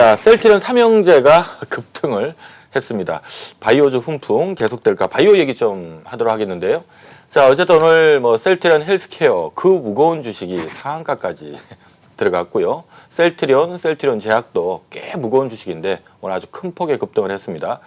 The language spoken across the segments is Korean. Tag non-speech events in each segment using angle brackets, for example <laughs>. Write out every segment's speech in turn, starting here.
자, 셀트리온 삼형제가 급등을 했습니다. 바이오즈 훈풍 계속될까? 바이오 얘기 좀 하도록 하겠는데요. 자, 어쨌든 오늘 뭐 셀트리온 헬스케어 그 무거운 주식이 상한가까지 <laughs> 들어갔고요. 셀트리온, 셀트리온 제약도 꽤 무거운 주식인데 오늘 아주 큰 폭의 급등을 했습니다.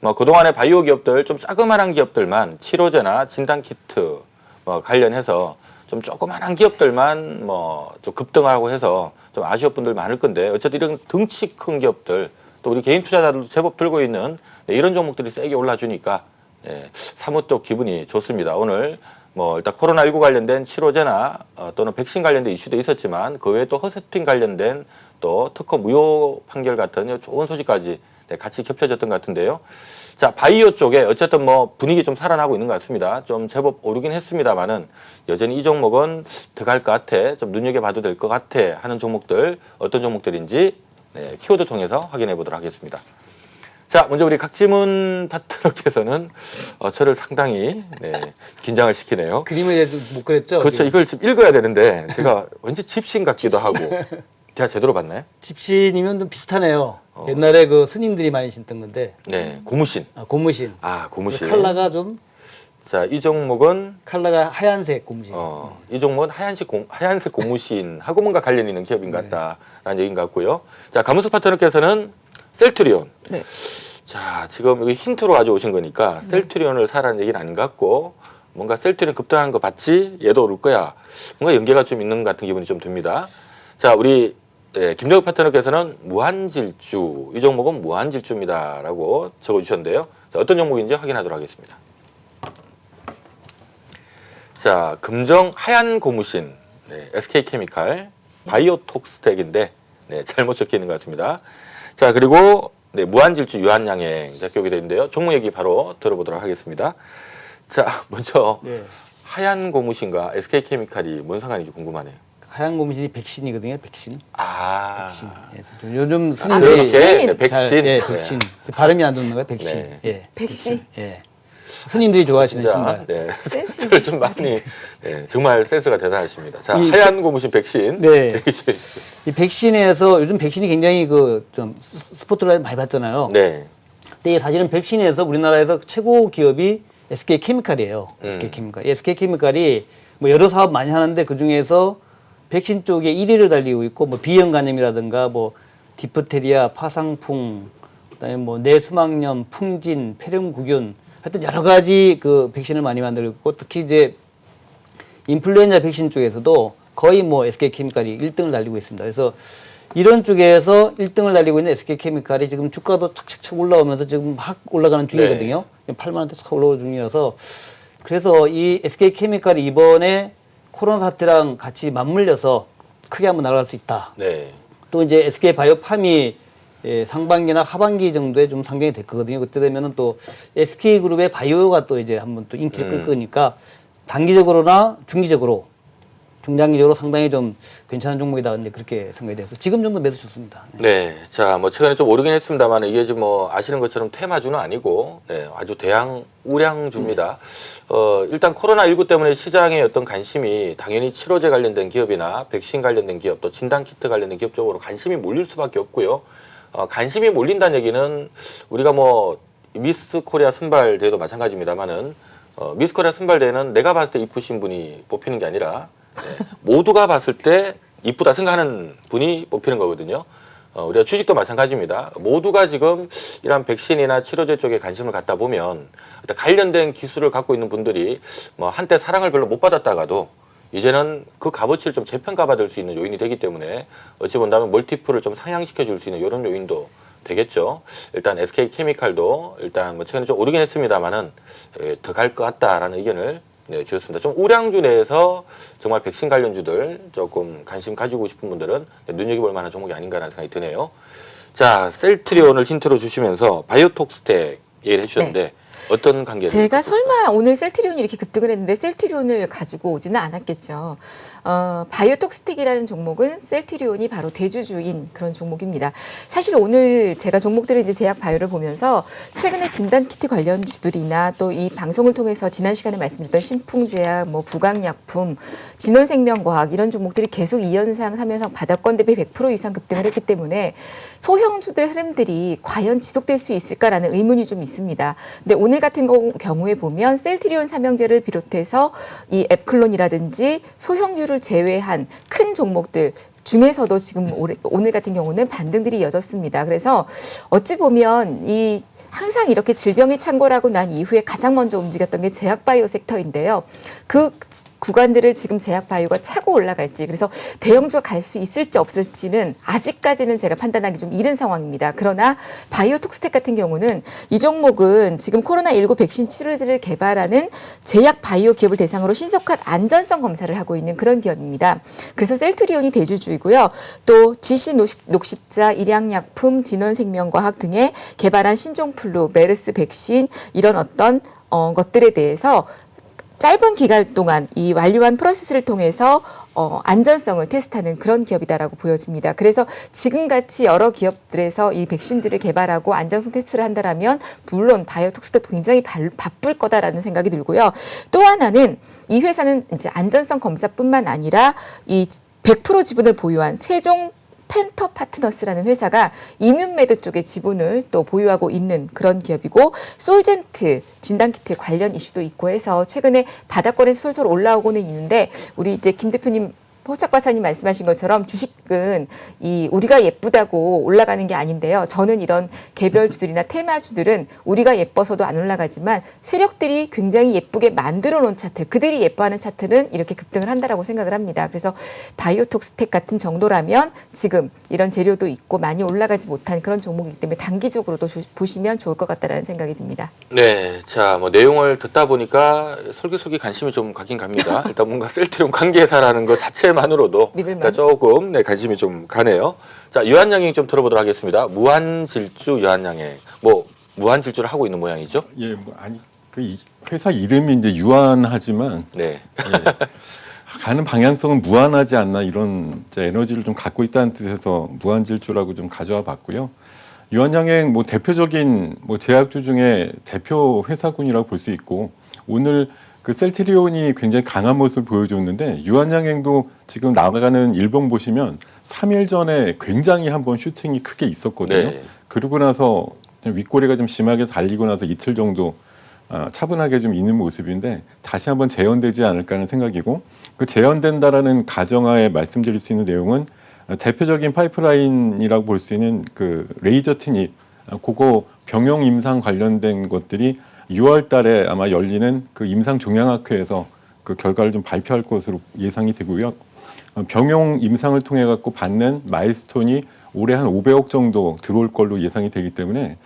뭐 그동안의 바이오 기업들 좀 자그마한 기업들만 치료제나 진단 키트 뭐 관련해서 좀 조그만한 기업들만 뭐 좀 급등하고 해서 좀 아쉬운 분들 많을 건데 어쨌든 이런 등치 큰 기업들 또 우리 개인 투자자들도 제법 들고 있는 네, 이런 종목들이 세게 올라주니까 네, 사뭇 또 기분이 좋습니다. 오늘 뭐 일단 코로나19 관련된 치료제나 어, 또는 백신 관련된 이슈도 있었지만 그 외에 또 허세팅 관련된 또 특허 무효 판결 같은 좋은 소식까지 네, 같이 겹쳐졌던 것 같은데요. 자, 바이오 쪽에 어쨌든 뭐 분위기 좀 살아나고 있는 것 같습니다. 좀 제법 오르긴 했습니다만은 여전히 이 종목은 들어갈 것 같아, 좀 눈여겨봐도 될 것 같아 하는 종목들 어떤 종목들인지 네, 키워드 통해서 확인해 보도록 하겠습니다. 자, 먼저 우리 각지문 파트너께서는 어, 저를 상당히 네, 긴장을 시키네요. 그림을 얘도 못 그렸죠? 그렇죠. 이걸 지금 읽어야 되는데 제가 <laughs> 왠지 집신 같기도 하고 제가 제대로 봤나요? 집신이면 좀 비슷하네요. 어. 옛날에 그 스님들이 많이 신던 건데 네, 고무신. 아, 고무신. 아, 고무신. 칼라가 좀 자, 이 종목은 칼라가 하얀색 고무신. 어, 이 종목은 하얀색, 공, 하얀색 고무신하고 <laughs> 뭔가 관련 있는 기업인 것 같다라는 얘기인 것 같고요. 자, 가문수 파트너께서는 셀트리온. 네. 자, 지금 여기 힌트로 가져오신 거니까 셀트리온을 사라는 얘기는 아닌 것 같고 뭔가 셀트리온 급등한 거 봤지? 얘도 오를 거야. 뭔가 연계가 좀 있는 것 같은 기분이 좀 듭니다. 자, 우리 예, 김정욱 파트너께서는 무한질주. 이 종목은 무한질주입니다라고 적어주셨는데요. 자, 어떤 종목인지 확인하도록 하겠습니다. 자, 금정 하얀 고무신, 네, SK케미칼, 바이오톡스텍인데, 네, 잘못 적혀 있는 것 같습니다. 자, 그리고 네, 무한질주 유한양행 적격이 되어 있는데요. 종목 얘기 바로 들어보도록 하겠습니다. 자, <laughs> 먼저 네. 하얀 고무신과 SK케미칼이 뭔 상관인지 궁금하네요. 하얀 고무신이 백신이거든요. 백신. 아, 백신. 예, 좀 요즘 아, 스님들이 그렇게 네, 잘- 백신. 예, 백신. 발음이 안 듣는 거예요. 백신. 네. 예. 백신. 예. 스님들이 좋아하시는 진짜, 신발. 네. 센스 저를 <laughs> 좀 많이, 네, 정말 센스가 대단하십니다. 자, 이 하얀 고무신 백신. 네. <laughs> 해주세요. 이 백신에서 요즘 백신이 굉장히 그 좀 스포트라이트 많이 받잖아요. 네. 근데 이게 사실은 백신에서 우리나라에서 최고 기업이 SK 케미칼이에요. 음. SK 케미칼. SK 케미칼이 뭐 여러 사업 많이 하는데 그 중에서 백신 쪽에 1위를 달리고 있고 뭐 비형 간염이라든가 뭐 디프테리아, 파상풍, 그다음에 뭐 뇌수막염, 풍진, 폐렴구균 하여튼 여러 가지 그 백신을 많이 만들고 있고 특히 이제 인플루엔자 백신 쪽에서도 거의 뭐 SK 케미칼이 1등을 달리고 있습니다. 그래서 이런 쪽에서 1등을 달리고 있는 SK 케미칼이 지금 주가도 착착착 올라오면서 지금 막 올라가는 중이거든요. 8만 원대 착 올라오는 중이라서 그래서 이 SK 케미칼이 이번에 코로나 사태랑 같이 맞물려서 크게 한번 날아갈 수 있다. 네. 또 이제 SK 바이오팜이 예, 상반기나 하반기 정도에 좀 상장이 될 거거든요. 그때 되면은 또 SK 그룹의 바이오가 또 이제 한번 또 인기를 끌 거니까 단기적으로나 중기적으로 중장기적으로 상당히 좀 괜찮은 종목이다. 근데 그렇게 생각이 돼서 지금 정도 매수 좋습니다. 네. 네. 자, 뭐 최근에 좀 오르긴 했습니다만 이게 지금 뭐 아시는 것처럼 테마주는 아니고 네, 아주 대양 우량주입니다. 어, 일단 코로나 19 때문에 시장의 어떤 관심이 당연히 치료제 관련된 기업이나 백신 관련된 기업 또 진단 키트 관련된 기업 쪽으로 관심이 몰릴 수밖에 없고요. 어, 관심이 몰린다는 얘기는 우리가 뭐 미스 코리아 선발대회도 마찬가지입니다만은 어, 미스 코리아 선발대회는 내가 봤을 때 이쁘신 분이 뽑히는 게 아니라 네, 모두가 봤을 때 이쁘다 생각하는 분이 뽑히는 거거든요. 어, 우리가 주식도 마찬가지입니다. 모두가 지금 이런 백신이나 치료제 쪽에 관심을 갖다 보면 일단 관련된 기술을 갖고 있는 분들이 뭐 한때 사랑을 별로 못 받았다가도 이제는 그 값어치를 좀 재평가받을 수 있는 요인이 되기 때문에 어찌 본다면 멀티플을 좀 상향시켜 줄 수 있는 이런 요인도 되겠죠. 일단 SK 케미칼도 일단 뭐 최근에 좀 오르긴 했습니다만은 더 갈 것 같다라는 의견을 네, 주셨습니다. 좀 우량주 내에서 정말 백신 관련주들 조금 관심 가지고 싶은 분들은 눈여겨볼 만한 종목이 아닌가라는 생각이 드네요. 자, 셀트리온을 힌트로 주시면서 바이오톡스텍 얘기를 해주셨는데 어떤 관계를? 제가 설마 오늘 셀트리온이 이렇게 급등을 했는데 셀트리온을 가지고 오지는 않았겠죠. 어, 바이오톡스틱이라는 종목은 셀트리온이 바로 대주주인 그런 종목입니다. 사실 오늘 제가 종목들을 이제 제약 바이오를 보면서 최근에 진단키트 관련 주들이나 또 이 방송을 통해서 지난 시간에 말씀드렸던 신풍제약, 뭐 부강약품, 진원생명과학 이런 종목들이 계속 2연상, 3연상 바닥권 대비 100% 이상 급등을 했기 때문에 소형주들 흐름들이 과연 지속될 수 있을까라는 의문이 좀 있습니다. 근데 오늘 같은 거- 경우에 보면 셀트리온 삼형제를 비롯해서 이 앱클론이라든지 소형주를 제외한 큰 종목들 중에서도 지금 오늘 같은 경우는 반등들이 이어졌습니다. 그래서 어찌 보면 이 항상 이렇게 질병이 창궐하고 난 이후에 가장 먼저 움직였던 게 제약바이오 섹터인데요. 그 구간들을 지금 제약바이오가 차고 올라갈지 그래서 대형주가 갈 수 있을지 없을지는 아직까지는 제가 판단하기 좀 이른 상황입니다. 그러나 바이오톡스텍 같은 경우는 이 종목은 지금 코로나19 백신 치료제를 개발하는 제약 바이오 기업을 대상으로 신속한 안전성 검사를 하고 있는 그런 기업입니다. 그래서 셀트리온이 대주주이고요. 또 지시 녹십- 녹십자, 일양약품, 진원생명과학 등의 개발한 신종 플루, 메르스 백신 이런 어떤 어, 것들에 대해서 짧은 기간 동안 이 완료한 프로세스를 통해서 어, 안전성을 테스트하는 그런 기업이다라고 보여집니다. 그래서 지금같이 여러 기업들에서 이 백신들을 개발하고 안전성 테스트를 한다라면 물론 바이오톡스도 굉장히 발- 바쁠 거다라는 생각이 들고요. 또 하나는 이 회사는 이제 안전성 검사뿐만 아니라 이 100% 지분을 보유한 세종 펜터 파트너스라는 회사가 이뮨메드 쪽의 지분을 또 보유하고 있는 그런 기업이고 솔젠트 진단키트 관련 이슈도 있고 해서 최근에 바닥권에서 솔솔 올라오고는 있는데 우리 이제 김 대표님 호착 박사님 말씀하신 것처럼 주식은 이 우리가 예쁘다고 올라가는 게 아닌데요. 저는 이런 개별주들이나 테마주들은 우리가 예뻐서도 안 올라가지만 세력들이 굉장히 예쁘게 만들어 놓은 차트, 그들이 예뻐하는 차트는 이렇게 급등을 한다라고 생각을 합니다. 그래서 바이오톡스텍 같은 정도라면 지금 이런 재료도 있고 많이 올라가지 못한 그런 종목이기 때문에 단기적으로도 조- 보시면 좋을 것 같다라는 생각이 듭니다. 네, 자, 뭐 내용을 듣다 보니까 솔깃솔깃 관심이 좀 가긴 갑니다. <laughs> 일단 뭔가 셀트리온 관계사라는 것 자체만 으로도 믿을만. 일단 조금 네, 관심이 좀 가네요. 자, 유한양행 좀 들어보도록 하겠습니다. 무한질주 유한양행. 뭐 무한질주를 하고 있는 모양이죠? 예, 뭐 아니 그 이- 회사 이름이 이제 유한하지만 네. 예, 가는 방향성은 무한하지 않나 이런 이제 에너지를 좀 갖고 있다는 뜻에서 무한질주라고 좀 가져와 봤고요. 유한양행 뭐 대표적인 뭐 제약주 중에 대표 회사군이라고 볼 수 있고 오늘 그 셀트리온이 굉장히 강한 모습을 보여줬는데 유한양행도 지금 나가는 일봉 보시면 3일 전에 굉장히 한번 슈팅이 크게 있었거든요. 네. 그러고 나서 좀 윗꼬리가 좀 심하게 달리고 나서 이틀 정도 아, 차분하게 좀 있는 모습인데 다시 한번 재현되지 않을까 하는 생각이고 그 재현된다라는 가정하에 말씀드릴 수 있는 내용은 어, 대표적인 파이프라인이라고 볼 수 있는 그 레이저 티닙 어, 그거 병용 임상 관련된 것들이 6월 달에 아마 열리는 그 임상 종양학회에서 그 결과를 좀 발표할 것으로 예상이 되고요. 어, 병용 임상을 통해 갖고 받는 마일스톤이 올해 한 500억 정도 들어올 걸로 예상이 되기 때문에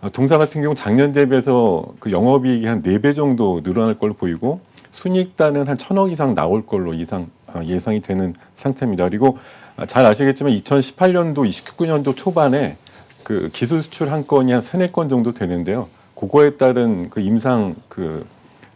어, 동사 같은 경우 작년 대비해서 그 영업이익이 한 4배 정도 늘어날 걸로 보이고 순이익단은 한 천억 이상 나올 걸로 이상 어, 예상이 되는 상태입니다. 그리고 아, 잘 아시겠지만 2018년도, 29년도 초반에 그 기술 수출 한 건이 한 세네 건 정도 되는데요. 그거에 따른 그 임상 그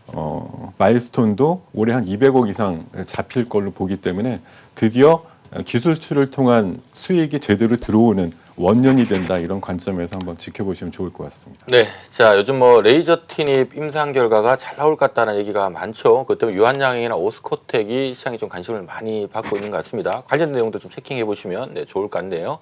어, 마일스톤도 올해 한 200억 이상 잡힐 걸로 보기 때문에 드디어 기술 수출을 통한 수익이 제대로 들어오는 원년이 된다 이런 관점에서 한번 지켜보시면 좋을 것 같습니다. 네. 자, 요즘 뭐 레이저 티닙 임상 결과가 잘 나올 것 같다는 얘기가 많죠. 그 때문에 유한양행이나 오스코텍이 시장이 좀 관심을 많이 받고 있는 것 같습니다. 관련 내용도 좀 체킹해 보시면 네, 좋을 것 같네요.